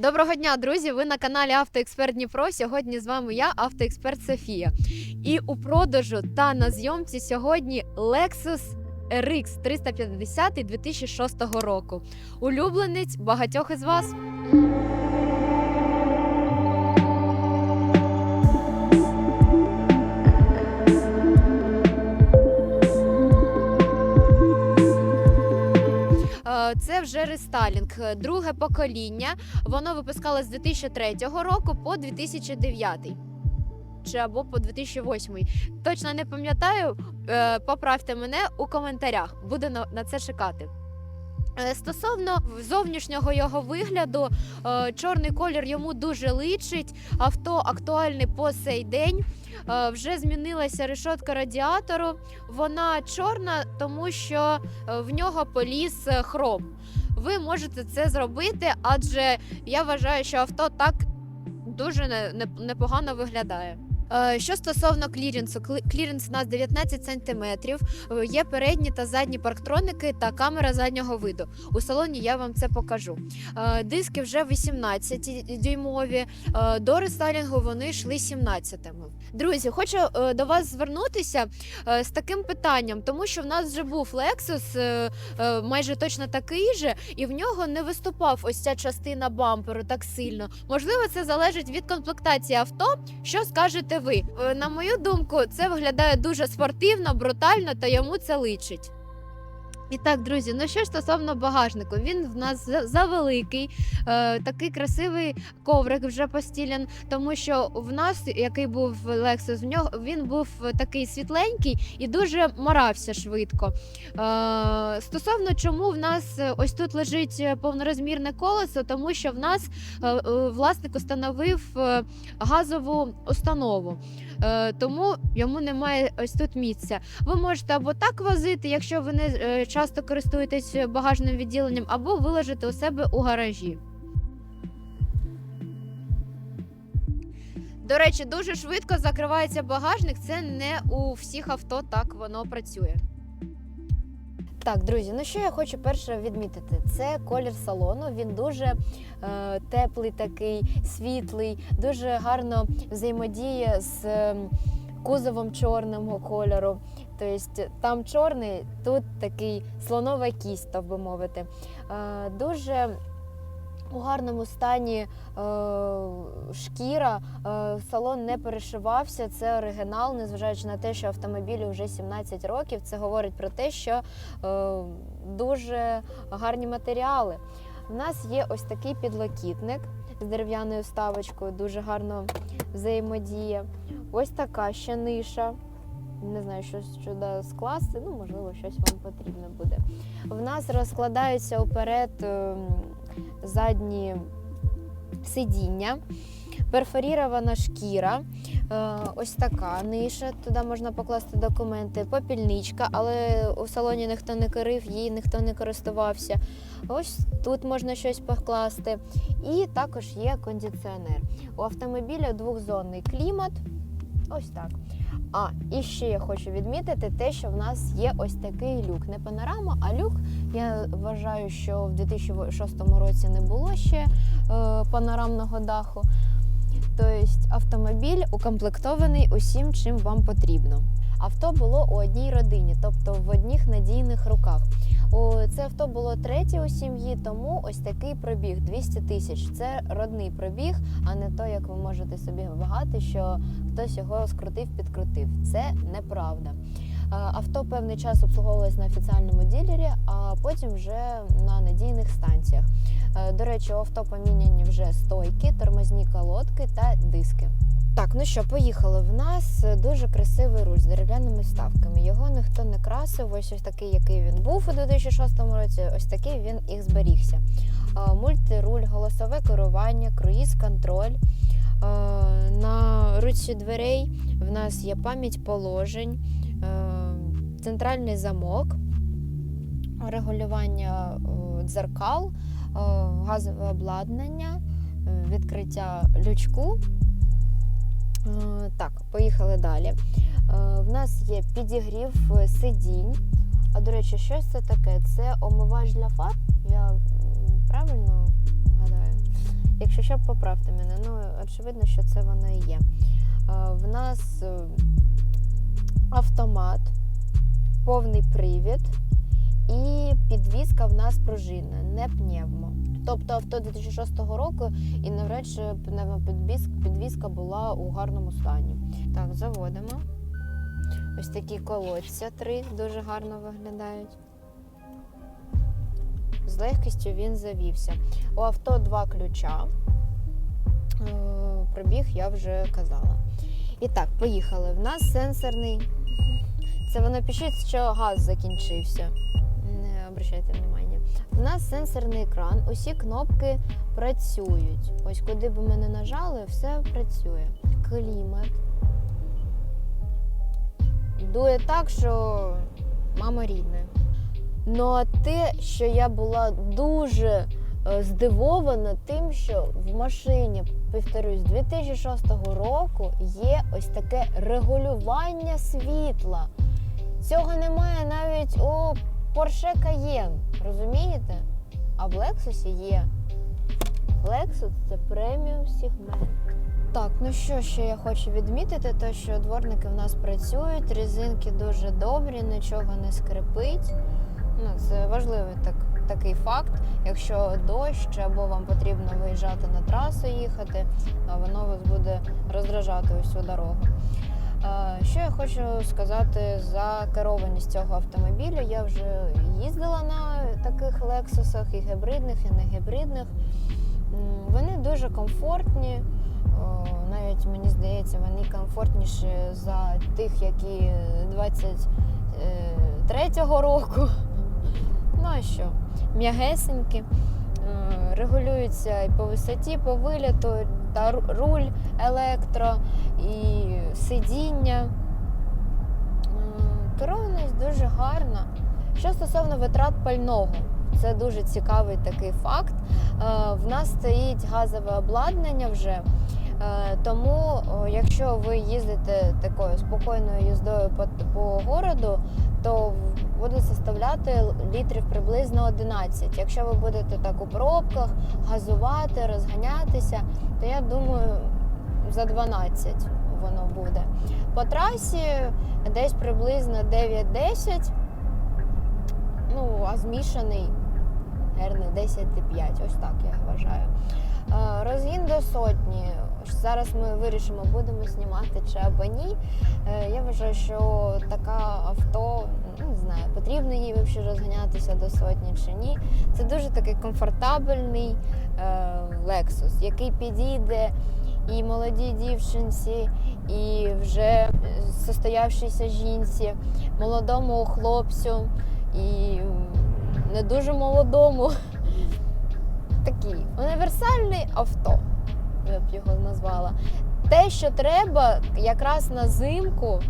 Доброго дня, друзі! Ви на каналі Автоексперт Дніпро. Сьогодні з вами я, автоексперт Софія. І у продажу та на зйомці сьогодні Lexus RX 350 2006 року. Улюбленець багатьох із вас. Це вже рестайлінг, друге покоління. Воно випускалось з 2003 року по 2009. Чи або по 2008. Точно не пам'ятаю. Е, Поправте мене у коментарях. Буду на на це чекати. Е, Стосовно зовнішнього його вигляду, е, чорний колір йому дуже личить. Авто актуальне по сей день. Е, Вже змінилася решетка радіатору. Вона чорна, тому що е, в нього поліз е, хром. Ви можете це зробити, адже я вважаю, що авто так дуже не- не- непогано виглядає. Е, Що стосовно кліренсу, Клі- кліренс у нас 19 см, є передні та задні парктроники та камера заднього виду. У салоні я вам це покажу. Е, Диски вже 18 дюймові, е, до рестайлінгу вони йшли 17-ми. Друзі, хочу е, до вас звернутися е, з таким питанням, тому що в нас вже був Lexus е, е, майже точно такий же, і в нього не виступав ось ця частина бамперу так сильно. Можливо, це залежить від комплектації авто. Що скажете ви? Е, На мою думку, це виглядає дуже спортивно, брутально та йому це личить. І так, друзі, ну що стосовно багажнику, він в нас за- завеликий, е, такий красивий коврик вже постілян, тому що в нас, який був Lexus, в нього він був такий світленький і дуже морався швидко. Е, стосовно чому в нас ось тут лежить повнорозмірне колесо, тому що в нас е, е, власник установив е, газову установу. Е, Тому йому немає ось тут місця. Ви можете або так возити, якщо ви не е, часто користуєтесь багажним відділенням, або виложити у себе у гаражі. До речі, дуже швидко закривається багажник. Це не у всіх авто так воно працює. Так, друзі, ну що я хочу перше відмітити? Це колір салону. Він дуже е, теплий, такий світлий, дуже гарно взаємодіє з е, кузовом чорного кольору. Тобто там чорний, тут такий слонова кість, так би мовити. Е, дуже у гарному стані е, шкіра, е, салон не перешивався. Це оригінал, незважаючи на те, що автомобілю вже 17 років. Це говорить про те, що е, дуже гарні матеріали. У нас є ось такий підлокітник з дерев'яною вставочкою, дуже гарно взаємодіє. Ось така ще ниша. Не знаю, що сюди скласти, ну можливо, щось вам потрібно буде. В нас розкладаються уперед ем, задні сидіння, перфорірована шкіра, е, ось така ниша. Туди можна покласти документи, попільничка, але у салоні ніхто не курив, її ніхто не користувався. Ось тут можна щось покласти. І також є кондиціонер. У автомобіля двохзонний клімат. Ось так. А, і ще я хочу відмітити те, що в нас є ось такий люк. Не панорама, а люк. Я вважаю, що в 2006 році не було ще е, панорамного даху. Тобто автомобіль укомплектований усім, чим вам потрібно. Авто було у одній родині, тобто в одних надійних руках. Це авто було третє у сім'ї, тому ось такий пробіг 200 тисяч. Це родний пробіг, а не то, як ви можете собі вагати, що хтось його скрутив, підкрутив. Це неправда. Е, Авто певний час обслуговувалось на офіціальному ділері, а потім вже на надійних станціях. Е, До речі, у авто поміняні вже стойки, тормозні колодки та диски. Так, ну що, поїхали. В нас дуже красивий руль з дерев'яними вставками. Його ніхто не красив. Ось ось такий, який він був у 2006 році. Ось такий він і зберігся. Е, Мультируль, голосове керування, круїз-контроль. Е, На ручці дверей в нас є пам'ять положень, е, центральний замок, регулювання е, дзеркал, е, газове обладнання, е, відкриття лючку. Е, Так, поїхали далі. Е, В нас є підігрів е, сидінь. А до речі, що це таке? Це омивач для фар. Я правильно гадаю? Якщо що, поправте мене. Ну, очевидно, що це воно і є. В нас автомат, повний привід і підвізка в нас пружинна, не пневмо. Тобто авто 2006 року і навряд чи підвізка була у гарному стані. Так, заводимо. Ось такі колодця три дуже гарно виглядають. З легкістю він завівся. У авто два ключа. Е, Пробіг я вже казала. І так, поїхали. В нас сенсорний. Це воно пишіть, що газ закінчився. Не обращайте внимання. У нас сенсорний екран, усі кнопки працюють. Ось куди б ми не нажали, все працює. Клімат. Дує так, що мама рідна. Ну а те, що я була дуже е, здивована тим, що в машині, повторюсь, 2006 року є ось таке регулювання світла. Цього немає навіть у Porsche Cayenne, розумієте? А в Lexus є. Lexus це преміум сегмент. Так, ну що ще я хочу відмітити, то що дворники в нас працюють, резинки дуже добрі, нічого не скрипить. Ну, це важливий так, такий факт. Якщо дощ або вам потрібно виїжджати на трасу їхати, воно вас буде роздражати усю дорогу. Е, Що я хочу сказати за керованість цього автомобіля? Я вже їздила на таких лексусах, і гібридних, і не гібридних. Вони дуже комфортні. Навіть мені здається, вони комфортніші за тих, які 23-го року. Ну а що? М'ягесенькі, е, регулюються і по висоті, по виліту, та руль електро, і сидіння. Керованість дуже гарна. Що стосовно витрат пального, це дуже цікавий такий факт. Е, В нас стоїть газове обладнання вже. Е, Тому, якщо ви їздите такою спокійною їздою по, по городу, то буде составляти літрів приблизно 11. Якщо ви будете так у пробках газувати, розганятися, то я думаю, за 12 воно буде. По трасі десь приблизно 9-10. Ну, а змішаний герний 10,5. Ось так я вважаю. Е, Розгін до сотні. Зараз ми вирішимо, будемо знімати чи або ні. Е, Я вважаю, що така авто, ну, не знаю, потрібно їй розганятися до сотні чи ні. Це дуже такий комфортабельний е, Lexus, який підійде і молодій дівчинці, і вже состоявшійся жінці, молодому хлопцю і не дуже молодому. Такий універсальний авто, я б його назвала. Те, що треба якраз на зимку,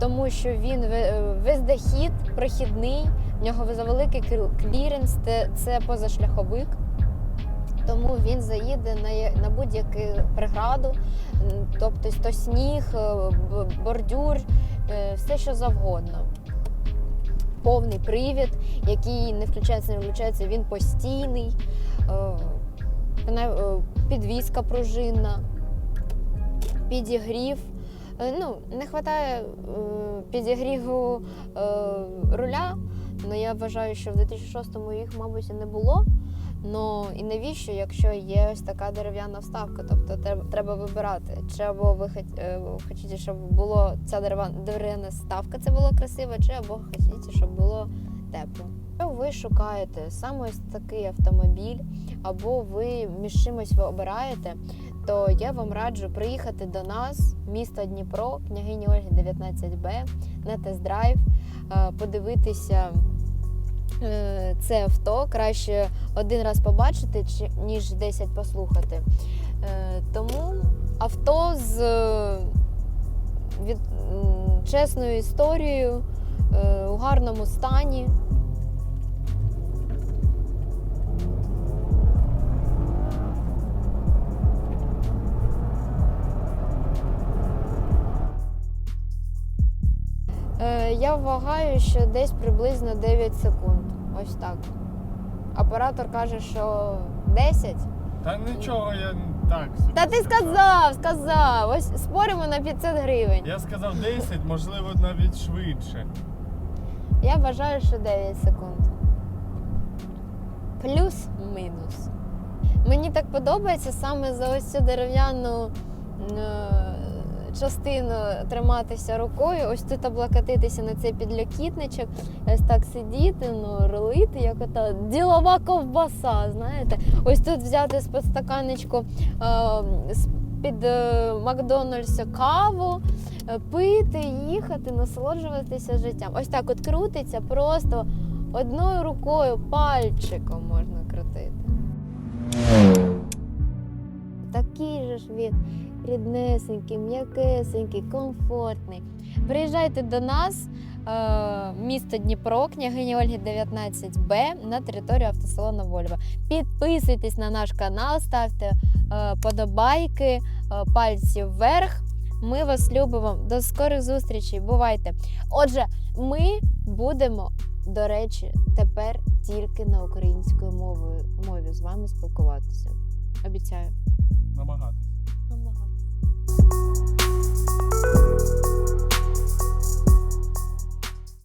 тому що він ве- вездехід, прохідний, в нього завеликий кл- кліренс, це позашляховик. Тому він заїде на, на будь-яку преграду, тобто то сніг, е, бордюр, е, все що завгодно. Повний привід, який не включається, не виключається, він постійний, е, е, підвізка пружинна, підігрів. Е, Ну, не вистачає підігріву е, руля, але я вважаю, що в 2006-му їх, мабуть, і не було. Ну і навіщо, якщо є ось така дерев'яна вставка? Тобто треба, вибирати, чи або ви е, хочете, щоб було ця дерев'яна вставка, це було красиво, чи або хочете, щоб було тепло. Ви шукаєте саме ось такий автомобіль, або ви між чимось ви обираєте, то я вам раджу приїхати до нас, місто Дніпро, княгині Ольги 19Б, на тест-драйв, е, подивитися е, це авто. Краще один раз побачити, ніж 10 послухати. Е, Тому авто з від, чесною історією, у гарному стані. Е, Я вважаю, що десь приблизно 9 секунд. Ось так. Оператор каже, що 10. Та нічого, я так. собі Та ти сказав, сказав. Ось споримо на 500 гривень. Я сказав 10, можливо, навіть швидше. Я вважаю, що 9 секунд. Плюс-мінус. Мені так подобається саме за ось цю дерев'яну е, частину триматися рукою, ось тут облокотитися на цей підлокітничок, ось так сидіти, ну, рулити, як ота ділова ковбаса, знаєте. Ось тут взяти з стаканечку е, з-під е, Макдональдса каву, е, пити, їхати, насолоджуватися життям. Ось так от крутиться, просто одною рукою пальчиком можна крутити. Такий же ж він ріднесенький, м'якесенький, комфортний. Приїжджайте до нас, е, місто Дніпро, княгині Ольги 19Б на територію автосалону Вольво. Підписуйтесь на наш канал, ставте е, подобайки, е, пальці вверх. Ми вас любимо. До скорих зустрічей. Бувайте. Отже, ми будемо, до речі, тепер тільки на українською мовою мові з вами спілкуватися. Обіцяю. Намагатися. Намагатися.